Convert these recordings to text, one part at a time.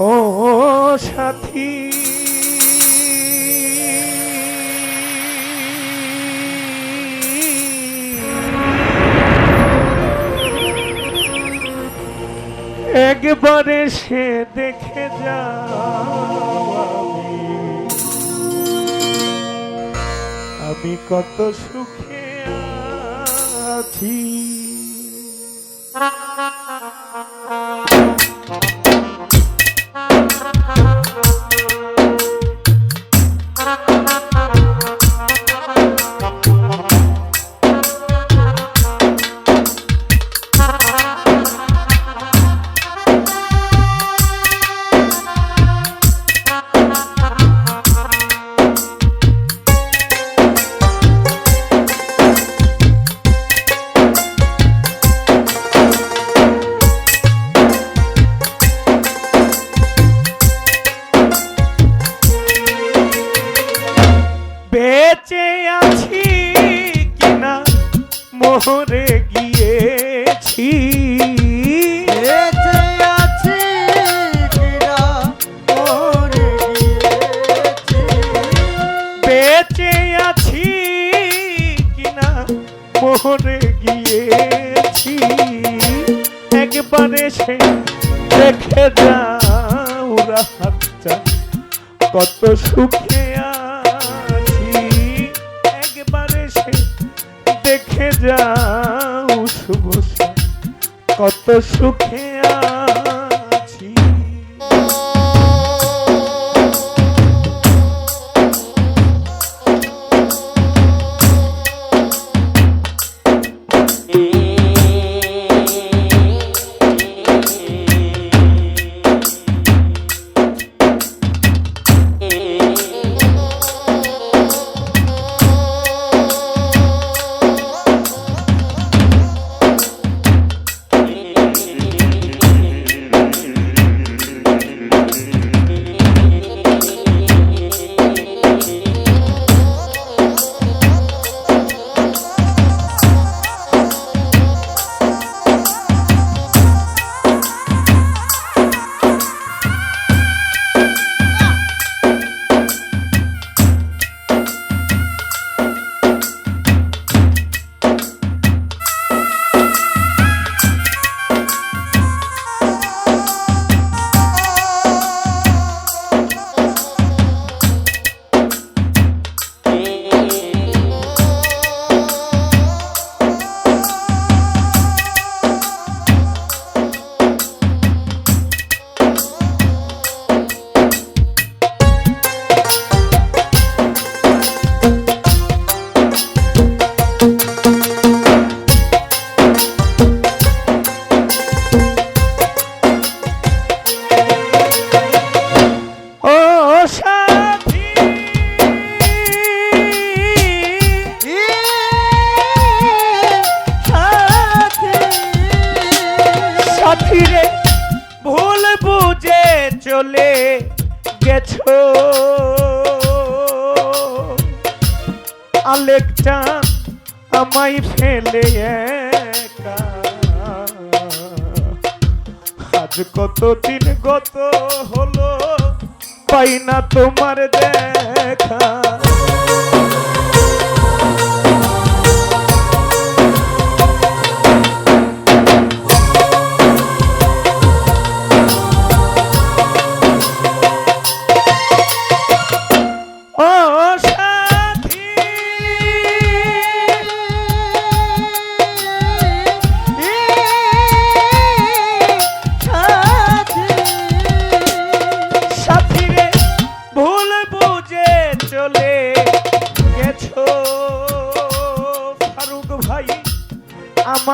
ও সাথী। একবারে সে দেখে যা আমি কত সুখে আছি। মোহরে গিয়েছি। একবারে সে দেখে যাও রাহাতটা কত সুখে আছি। একবারে সে দেখে যাও শুভ কত সুখে ফেলে আজ কত দিন গত হলো পাই না তোমার দেখা।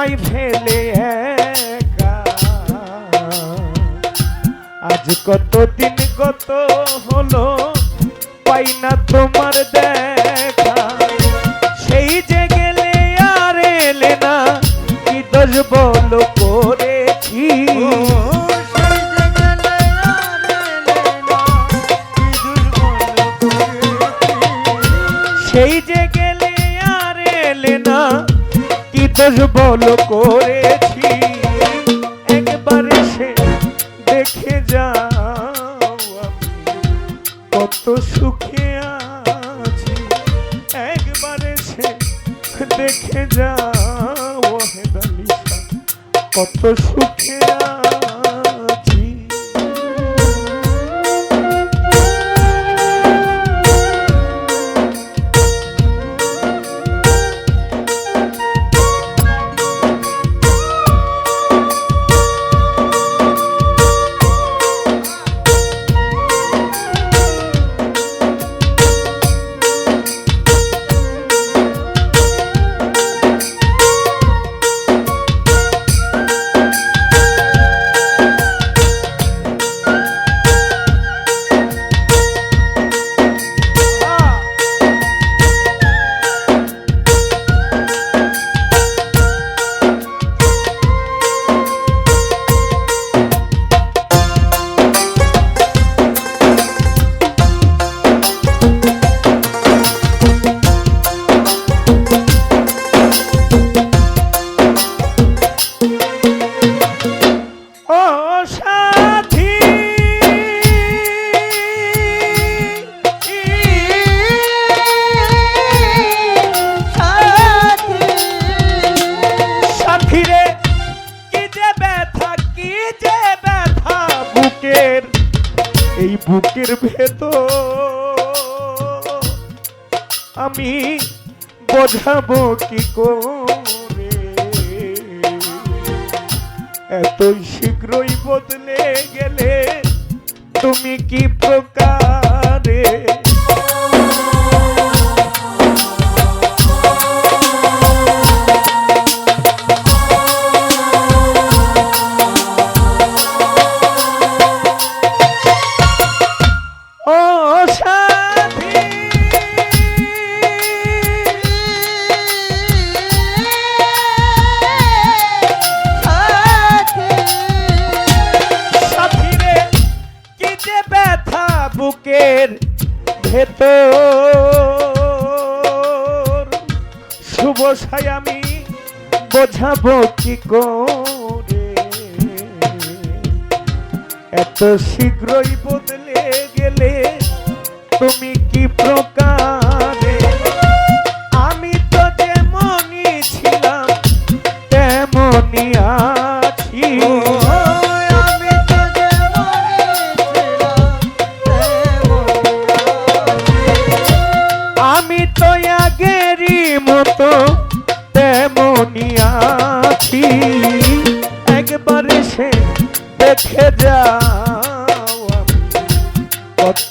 আমায় ফেলে আজ কত দিন কত হলো পাই না তোমার দেখা। সর্বল করেছি। একবার সে দেখে যা কত সুখে আছি। একবার সে দেখে যা কত সুখে আমি বোঝাবো কি করে? এতই শীঘ্রই বদলে গেলে তুমি কি প্রকারে ভেতর শুভ সাই আমি বোঝাবো কি করে? এত শীঘ্রই বদলে গেলে তুমি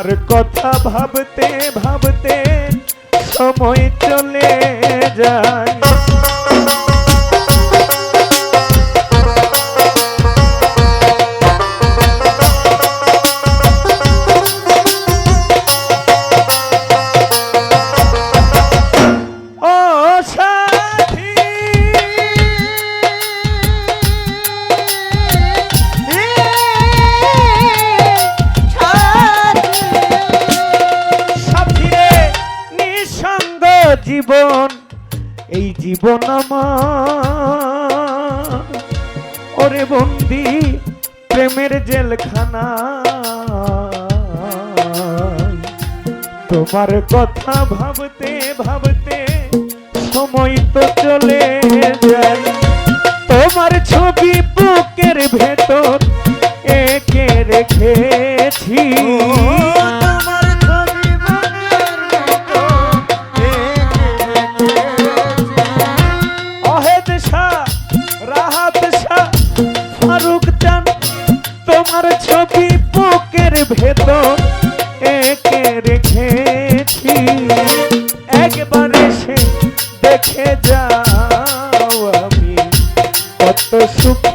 তোমার কথা ভাবতে ভাবতে সময় চলে যায়। এই জীবন ওরে বন্দি, প্রেমের জেলখানা। তোমার কথা ভাবতে ভাবতে সময় তো চলে যায়। তোমার ছবি বুকের ভেতর কত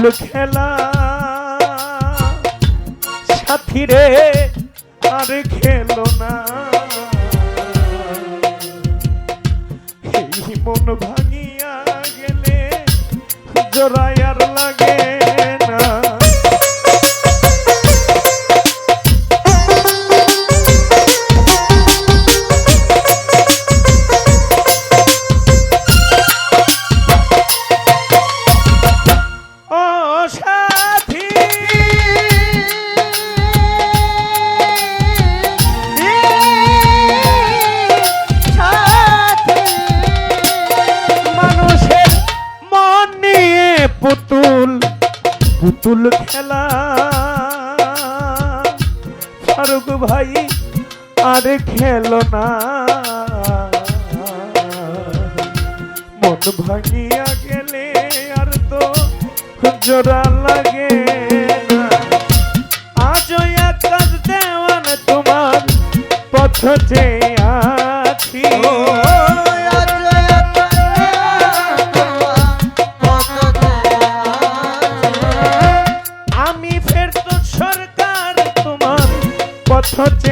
পুতুল খেলা। সাথী রে আর খেলো না। এই মন ভাঙিয়া গেলে জোড়াই পুতুল খেলা। ফারুক ভাই, আর খেলো না। মন ভাঙিয়া গেলে আর তো জোড়া লাগে আজ দেওয়ান তোমার পথ যে পথ